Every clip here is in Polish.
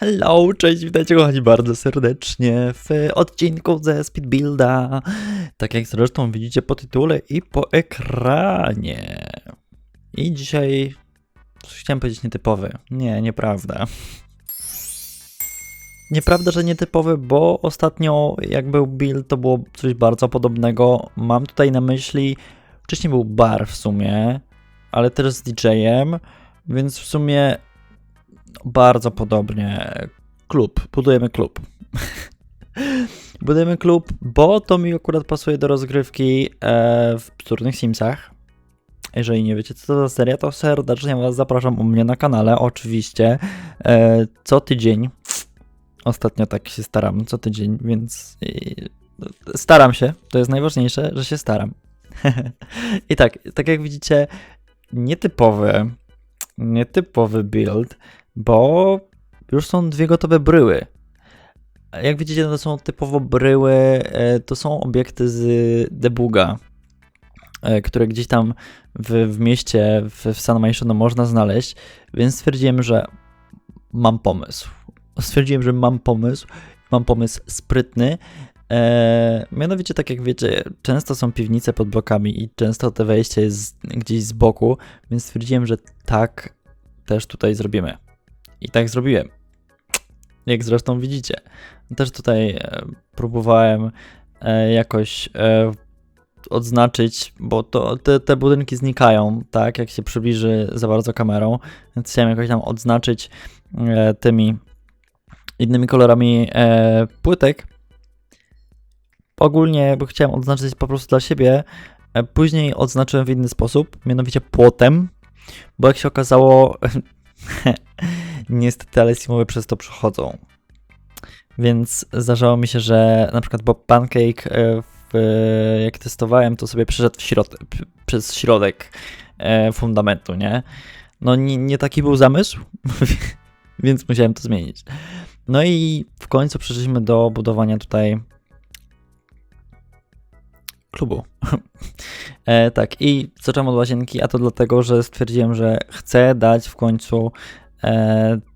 Hello, cześć, witajcie kochani bardzo serdecznie w odcinku ze Speedbuilda. Tak jak zresztą widzicie po tytule i po ekranie. I dzisiaj coś chciałem powiedzieć nietypowy. Nie, nieprawda. Nieprawda, że nietypowy, bo ostatnio jak był build to było coś bardzo podobnego. Mam tutaj na myśli, wcześniej był bar w sumie, ale też z DJ-em, więc w sumie bardzo podobnie. Klub, budujemy klub. budujemy klub, bo to mi akurat pasuje do rozgrywki e, w Psturnych Simsach. Jeżeli nie wiecie, co to za seria, to serdecznie Was zapraszam u mnie na kanale, oczywiście. E, co tydzień. Ostatnio tak się staram, co tydzień, więc i, staram się. To jest najważniejsze, że się staram. I tak, tak jak widzicie, nietypowy, nietypowy build, bo już są dwie gotowe bryły. Jak widzicie, to są typowo bryły, e, to są obiekty z debuga, e, które gdzieś tam w, w mieście, w, w Sunmation można znaleźć, więc stwierdziłem, że mam pomysł. Stwierdziłem, że mam pomysł, mam pomysł sprytny, E, mianowicie, tak jak wiecie, często są piwnice pod blokami i często to wejście jest gdzieś z boku, więc stwierdziłem, że tak też tutaj zrobimy. I tak zrobiłem. Jak zresztą widzicie. Też tutaj e, próbowałem e, jakoś e, odznaczyć, bo to, te, te budynki znikają, tak, jak się przybliży za bardzo kamerą, więc chciałem jakoś tam odznaczyć tymi innymi kolorami płytek. Ogólnie bo chciałem odznaczyć po prostu dla siebie, później odznaczyłem w inny sposób, mianowicie płotem, bo jak się okazało, niestety Alessimowy przez to przechodzą. Więc zdarzało mi się, że na przykład Bob Pancake, e, w, jak testowałem, to sobie przeszedł środ przez środek e, fundamentu, nie? No nie, nie taki był zamysł, więc musiałem to zmienić. No i w końcu przeszliśmy do budowania tutaj klubu. e, tak, i zacząłem od łazienki, a to dlatego, że stwierdziłem, że chcę dać w końcu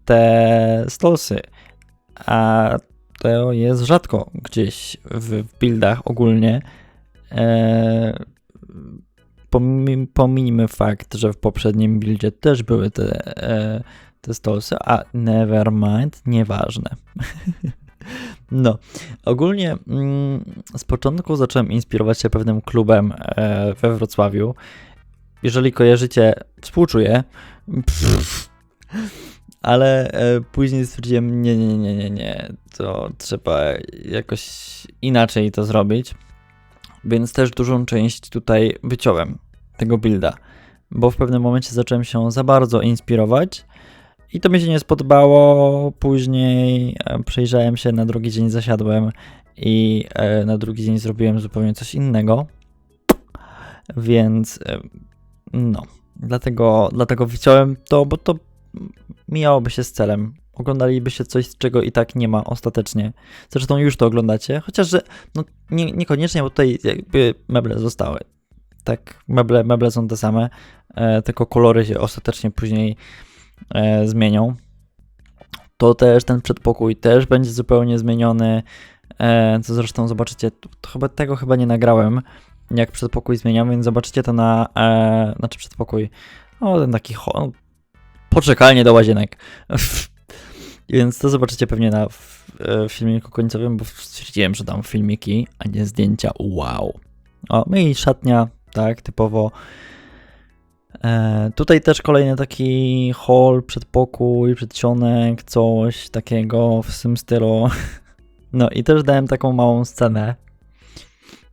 te stosy. A to jest rzadko gdzieś w, buildach ogólnie. E, pomijmy, fakt, że w poprzednim buildzie też były te, e, te stosy, a never mind, nieważne. No, ogólnie mm, z początku zacząłem inspirować się pewnym klubem e, we Wrocławiu. Jeżeli kojarzycie, współczuję. Pff, ale e, później stwierdziłem, nie, nie, nie, nie, nie, to trzeba jakoś inaczej to zrobić. Więc też dużą część tutaj wyciąłem tego builda, bo w pewnym momencie zacząłem się za bardzo inspirować i to mi się nie spodobało. Później e, przejrzałem się, na drugi dzień zasiadłem i e, na drugi dzień zrobiłem zupełnie coś innego. Więc no, dlatego, dlatego wyciąłem to, bo to mijałoby się z celem. Oglądalibyście coś, czego i tak nie ma ostatecznie. Zresztą już to oglądacie, chociaż że no, nie, niekoniecznie, bo tutaj jakby meble zostały. Tak, meble, meble są te same, e, tylko kolory się ostatecznie później e, zmienią. To też ten przedpokój też będzie zupełnie zmieniony. E, co zresztą zobaczycie, to, to chyba tego chyba nie nagrałem, jak przedpokój zmieniam, więc zobaczycie to na, e, znaczy przedpokój, no ten taki ho, poczekalnie do łazienek. Więc to zobaczycie pewnie na e, filmiku końcowym, bo stwierdziłem, że dam filmiki, a nie zdjęcia. Wow. O, no i szatnia, tak, typowo. E, tutaj też kolejny taki hall, przedpokój, przedsionek, coś takiego w tym stylu. No i też dałem taką małą scenę.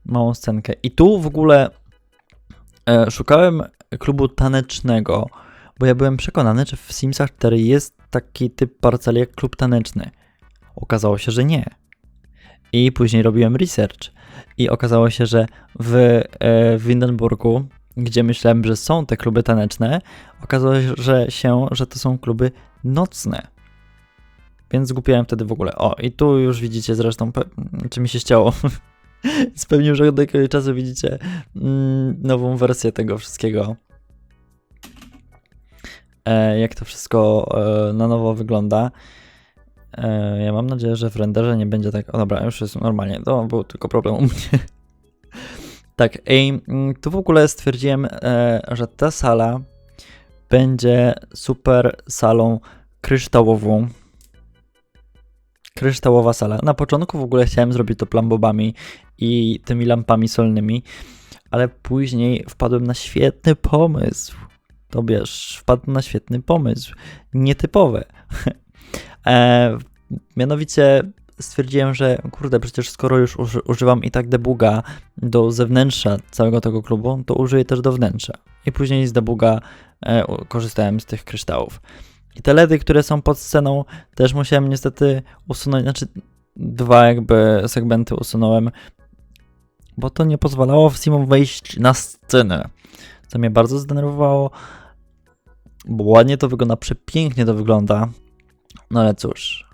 Małą scenkę. I tu w ogóle e, szukałem klubu tanecznego bo ja byłem przekonany, że w Simsach 4 jest taki typ parceli jak klub taneczny. Okazało się, że nie. I później robiłem research i okazało się, że w, e, w Windenburgu, gdzie myślałem, że są te kluby taneczne, okazało się, że, to są kluby nocne. Więc zgubiłem wtedy w ogóle. O, i tu już widzicie zresztą, czy mi się chciało. Spełnił, że od jakiegoś czasu widzicie mm, nową wersję tego wszystkiego. E, jak to wszystko e, na nowo wygląda. E, ja mam nadzieję, że w renderze nie będzie tak. O dobra, już jest normalnie. To był tylko problem u mnie. tak, i mm, tu w ogóle stwierdziłem, że ta sala będzie super salą kryształową. Kryształowa sala. Na początku w ogóle chciałem zrobić to plambobami i tymi lampami solnymi, ale później wpadłem na świetny pomysł. To wiesz, wpadłem na świetny pomysł. Nietypowy. e, mianowicie stwierdziłem, że kurde, przecież skoro już uży, używam i tak debuga do zewnętrza całego tego klubu, to użyję też do wnętrza. I później z debuga e, korzystałem z tych kryształów. I te LEDy, które są pod sceną, też musiałem niestety usunąć, znaczy dwa jakby segmenty usunąłem, bo to nie pozwalało w Simu wejść na scenę, co mnie bardzo zdenerwowało, bo ładnie to wygląda, przepięknie to wygląda, no ale cóż,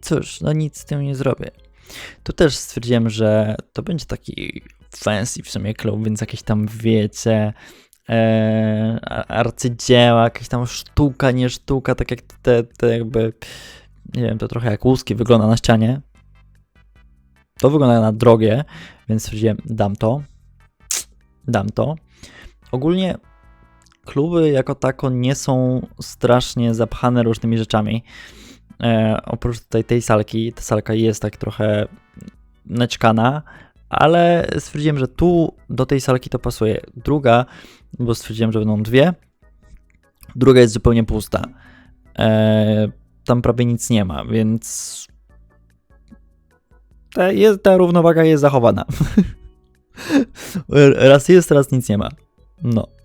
cóż, no nic z tym nie zrobię. Tu też stwierdziłem, że to będzie taki fancy w sumie klub, więc jakieś tam wiecie, e, arcydzieła, jakaś tam sztuka, nie sztuka, tak jak te, te jakby, nie wiem, to trochę jak łuski wygląda na ścianie. To wygląda na drogie, więc stwierdziłem, dam to, dam to. Ogólnie kluby jako tako nie są strasznie zapchane różnymi rzeczami. E, oprócz tutaj tej salki, ta salka jest tak trochę naćkana, ale stwierdziłem, że tu do tej salki to pasuje. Druga, bo stwierdziłem, że będą dwie, druga jest zupełnie pusta. E, tam prawie nic nie ma, więc ta, jest, ta równowaga jest zachowana. raz jest, raz nic nie ma. No.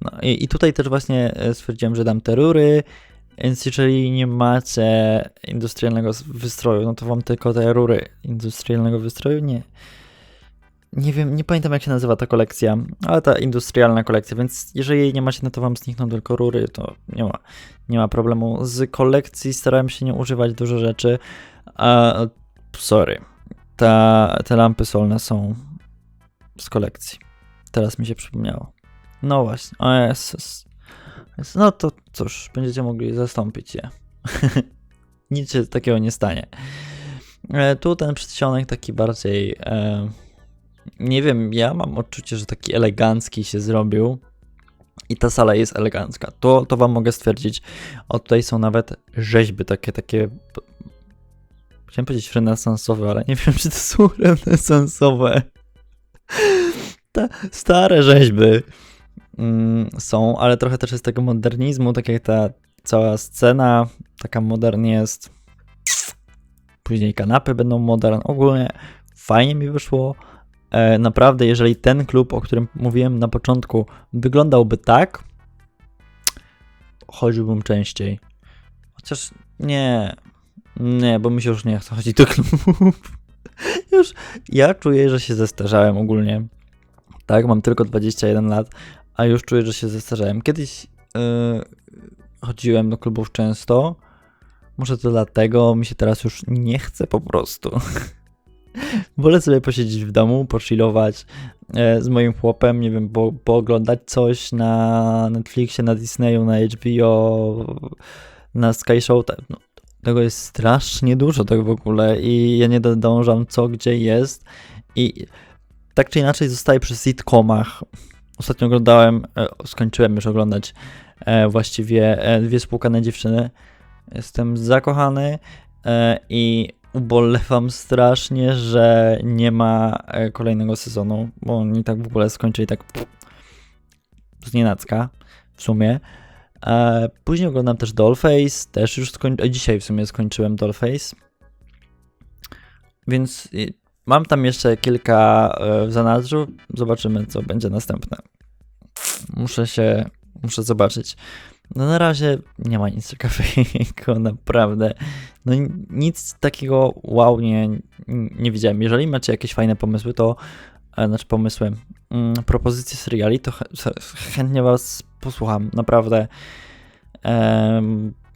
No i, i tutaj też właśnie stwierdziłem, że dam te rury, więc jeżeli nie macie industrialnego wystroju, no to wam tylko te rury industrialnego wystroju nie. Nie wiem, nie pamiętam jak się nazywa ta kolekcja, ale ta industrialna kolekcja, więc jeżeli jej nie macie, no to wam znikną tylko rury, to nie ma, nie ma problemu. Z kolekcji starałem się nie używać dużo rzeczy, a sorry, ta, te lampy solne są z kolekcji. Teraz mi się przypomniało. No właśnie, o Jezus. No to cóż, będziecie mogli zastąpić je. Nic się takiego nie stanie. E, tu ten przedsionek taki bardziej. E, nie wiem, ja mam odczucie, że taki elegancki się zrobił. I ta sala jest elegancka. To, to wam mogę stwierdzić. O, tutaj są nawet rzeźby takie, takie. Chciałem powiedzieć renesansowe, ale nie wiem, czy to są renesansowe. Te stare rzeźby są, ale trochę też jest tego modernizmu, tak jak ta cała scena taka modern jest. Później kanapy będą modern. Ogólnie fajnie mi wyszło. E, naprawdę, jeżeli ten klub, o którym mówiłem na początku, wyglądałby tak, chodziłbym częściej. Chociaż nie, nie, bo mi się już nie chce chodzić do klubu. już ja czuję, że się zestarzałem ogólnie. Tak, mam tylko 21 lat, a już czuję, że się zestarzałem. Kiedyś yy, chodziłem do klubów często. Może to dlatego mi się teraz już nie chce po prostu. Wolę sobie posiedzieć w domu, pochillować e, z moim chłopem, nie wiem, po, pooglądać coś na Netflixie, na Disneyu, na HBO, na Sky Show. No, tego jest strasznie dużo tak w ogóle i ja nie dążam co gdzie jest i tak czy inaczej zostaję przy sitcomach. Ostatnio oglądałem, e, skończyłem już oglądać e, właściwie e, dwie spłukane dziewczyny. Jestem zakochany i ubolewam strasznie, że nie ma kolejnego sezonu, bo oni tak w ogóle skończyli tak z nienacka w sumie. Później oglądam też Dollface, też już skończyłem, dzisiaj w sumie skończyłem Dollface. Więc Mam tam jeszcze kilka e, w zanadrzu. Zobaczymy, co będzie następne. Muszę się, muszę zobaczyć. No na razie nie ma nic ciekawego, naprawdę. No nic takiego wow nie, nie widziałem. Jeżeli macie jakieś fajne pomysły, to e, znaczy pomysły, mm, propozycje seriali, to chętnie was posłucham, naprawdę.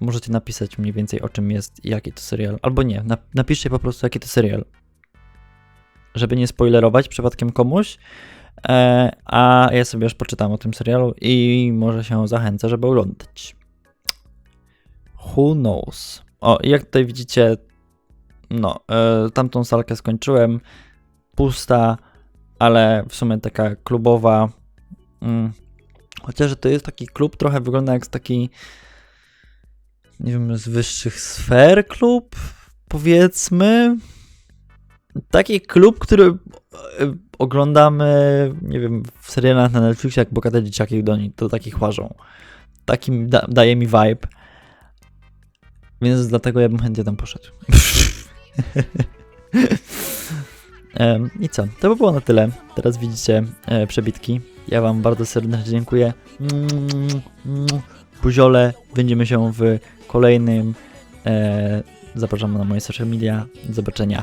możecie napisać mniej więcej o czym jest, jaki to serial, albo nie, napiszcie po prostu jaki to serial żeby nie spoilerować przypadkiem komuś. E, a ja sobie już poczytam o tym serialu i może się zachęcę, żeby oglądać. Who knows? O, jak tutaj widzicie, no, e, tamtą salkę skończyłem, pusta, ale w sumie taka klubowa. Mm. Chociaż to jest taki klub, trochę wygląda jak taki, nie wiem, z wyższych sfer klub, powiedzmy. Taki klub, który e, oglądamy, nie wiem, w serialach na Netflixie, jak bogate dzieciaki do to takich łażą. Takim da, daje mi vibe. Więc dlatego ja bym chętnie tam poszedł. Em, I co? To by było na tyle. Teraz widzicie e, przebitki. Ja Wam bardzo serdecznie dziękuję. Buziole. Widzimy się w kolejnym. E, zapraszam na moje social media. Do zobaczenia.